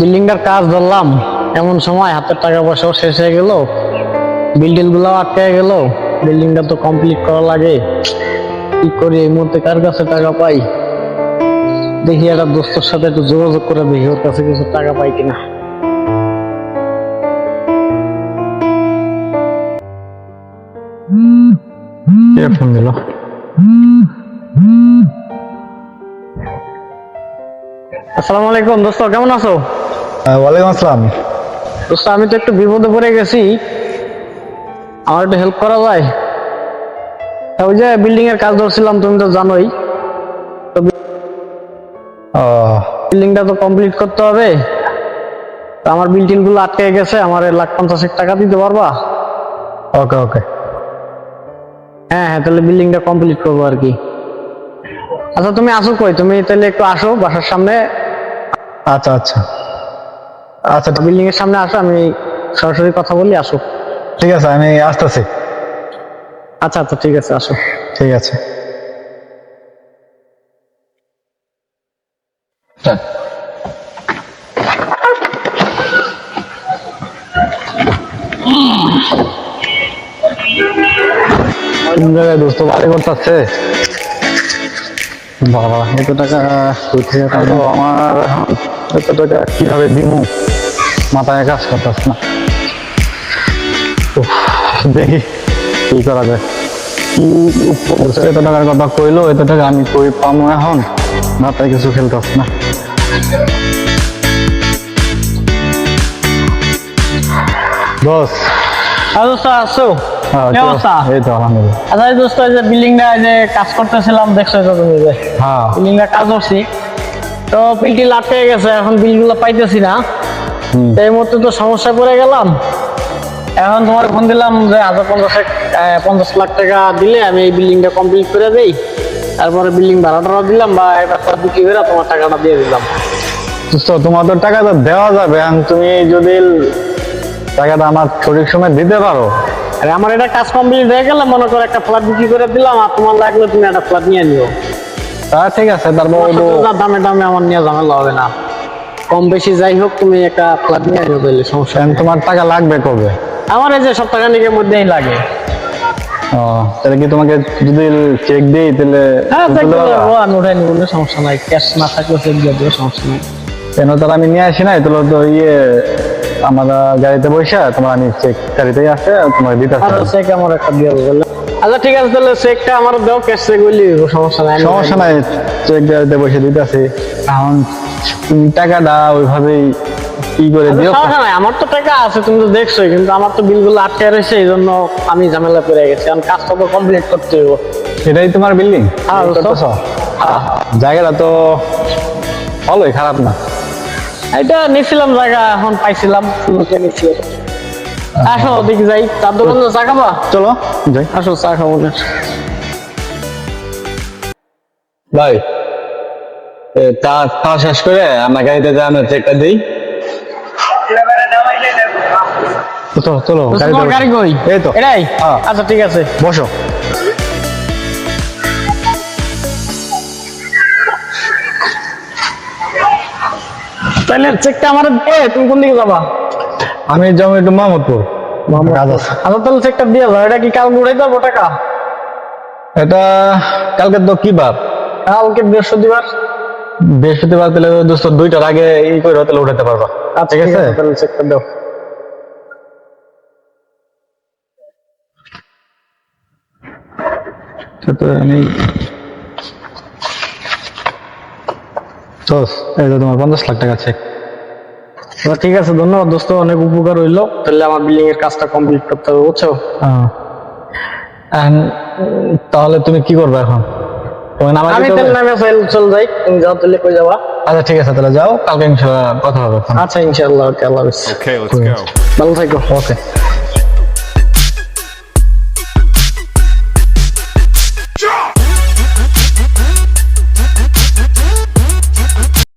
বিল্ডিংটার কাজ ধরলাম। এমন সময় হাতের টাকা পয়সাও শেষ হয়ে গেল। বিল্ডিংগুলো আটকে গেল। বিল্ডিংটা তো কমপ্লিট করা লাগে। কি করি এই মুহূর্তে কার কাছে টাকা পাই? দেখি একটা দোস্তর সাথে একটু যোগাযোগ করে দেখি ওর কাছে কিছু টাকা পাই কিনা। কে ফোন দিল? আসসালামু আলাইকুম দোস্ত কেমন আছো? ওয়ালাইকুম আসসালাম। দোস্ত আমি তো একটু বিপদে পড়ে গেছি। আমার একটু হেল্প করা যায়? ওই যে বিল্ডিং এর কাজ ধরছিলাম তুমি তো জানোই। বিল্ডিংটা তো কমপ্লিট করতে হবে। তো আমার বিল্ডিংগুলো আটকে গেছে আমার লাখ পঞ্চাশ টাকা দিতে পারবা? ওকে ওকে। হ্যাঁ হ্যাঁ তাহলে বিল্ডিংটা কমপ্লিট করব আর কি। আচ্ছা তুমি আসো কই? তুমি তাহলে একটু আসো বাসার সামনে। আচ্ছা আচ্ছা। আচ্ছা বিল্ডিং এর সামনে আসো আমি সরাসরি কথা বলি আসো ঠিক আছে আমি আসতেছি। আচ্ছা আচ্ছা ঠিক আছে আসো। ঠিক আছে। কোন জায়গায় দোস্ত বাড়ি করতেছে? বাবা এত টাকা আমার এত টাকা কীভাবে দিমু? মাথায় কাজ করতেছ না। দেখি কি করা যায়। এত টাকার কথা কইলো এত টাকা আমি কই পামো এখন? মাথায় কিছু খেলতেছ না। দোস্ত আসো। হ্যাঁ, এই তো আলহামদুলিল্লাহ। আচ্ছা দোস্ত এই যে বিল্ডিংটা যে কাজ করতেছিলাম দেখছ তুমি যে হ্যাঁ। বিল্ডিংটা কাজ করছি। তো বিলটি আটকে গেছে এখন বিলগুলো পাইতেছি না। এই মুহূর্তে তো সমস্যা পড়ে গেলাম। এখন তোমার ফোন দিলাম যে হাজার পঞ্চাশ পঞ্চাশ লাখ টাকা দিলে আমি এই বিল্ডিংটা কমপ্লিট করে দিই। তারপরে বিল্ডিং ভাড়াটাও দিলাম বা ফ্ল্যাট বিক্রি করে তোমার টাকাটা দিয়ে দিলাম। তোমার তো দেওয়া যাবে। এখন তুমি যদি টাকাটা আমার সঠিক সময় দিতে পারো। আর আমার এটা কাজ কমপ্লিট হয়ে গেলে মনে করো একটা ফ্ল্যাট বিক্রি করে দিলাম আর তোমার লাগলে তুমি একটা ফ্ল্যাট নিয়ে নিও। ঠিক আছে তারপর দামে দামে আমার নিয়ে ঝামেলা হবে না। কম বেশি যাই হোক তুমি একটা ফ্ল্যাট নিয়ে নিও তাহলে সমস্যা তোমার টাকা লাগবে কবে? আমার এই যে সপ্তাহখানিকের মধ্যেই লাগে। ও তাহলে কি তোমাকে যদি চেক দিই তাহলে হ্যাঁ? আমি নিবো সমস্যা নাই ক্যাশ না থাকলে চেক দিয়ে দেবো সমস্যা নাই। কেন তাহলে আমি নিয়ে আসি নাই তাহলে তো ইয়ে আমার গাড়িতে বসে তোমার আমি চেক গাড়িতেই আছে তোমাকে দিতে চেক আমার একটা দিয়ে? আচ্ছা ঠিক আছে তাহলে চেকটা আমার দাও ক্যাশ চেক বললি সমস্যা নাই সমস্যা নাই চেক গাড়িতে বসে দিতে আছি এখন তুমি টাকাটা ওইভাবেই কি করে দিও। সমস্যা নাই আমার তো টাকা আছে তুমি তো দেখছোই কিন্তু আমার তো বিলগুলো আটকে রয়েছে এই জন্য আমি ঝামেলা পড়ে গেছি কারণ কাজটা তো কমপ্লিট করতে হবে এটাই তোমার বিল্ডিং হ্যাঁ, জায়গাটা তো ভালোই খারাপ না। এটা নিছিলাম জায়গা এখন পাইছিলাম নিচ্ছিল আসো ওদিকে যাই। চার দোকান চা খাবা? চলো যাই। আসো চা খাব। না ভাই তা খাওয়া শেষ করে আমার গাড়িতে যা আমরা চেকটা দিই। চলো চলো গাড়ি কই? এই তো। এটাই? হ্যাঁ। আচ্ছা ঠিক আছে। বসো। তাহলে চেকটা আমার দে তুমি কোন দিকে যাবা? আমি যাব একটু আছে। আচ্ছা তাহলে চেকটা দিয়ে যাও এটা কি কাল উড়াই টাকা? এটা কালকে তো কি বার? কালকে বৃহস্পতিবার। বৃহস্পতিবার তাহলে দোস্ত দুইটার আগে এই করে তাহলে উঠাতে পারবা। আচ্ছা ঠিক আছে? তাহলে চেকটা দাও। তো আমি এই যে তোমার পঞ্চাশ লাখ টাকা চেক আচ্ছা, ঠিক আছে ধন্যবাদ দোস্ত অনেক উপকার হইল। তাহলে আমার বিল্ডিং এর কাজটা কমপ্লিট করতে হবে বুঝছ? তাহলে তুমি কি করবে এখন? আমি তাহলে নামে চল চল যাই তুমি যাও তাহলে কই যাবা? আচ্ছা ঠিক আছে তাহলে যাও কালকে ইনশাল্লাহ কথা হবে আচ্ছা ইনশাআল্লাহ ওকে আল্লাহ হাফেজ. ভালো থাকো। ওকে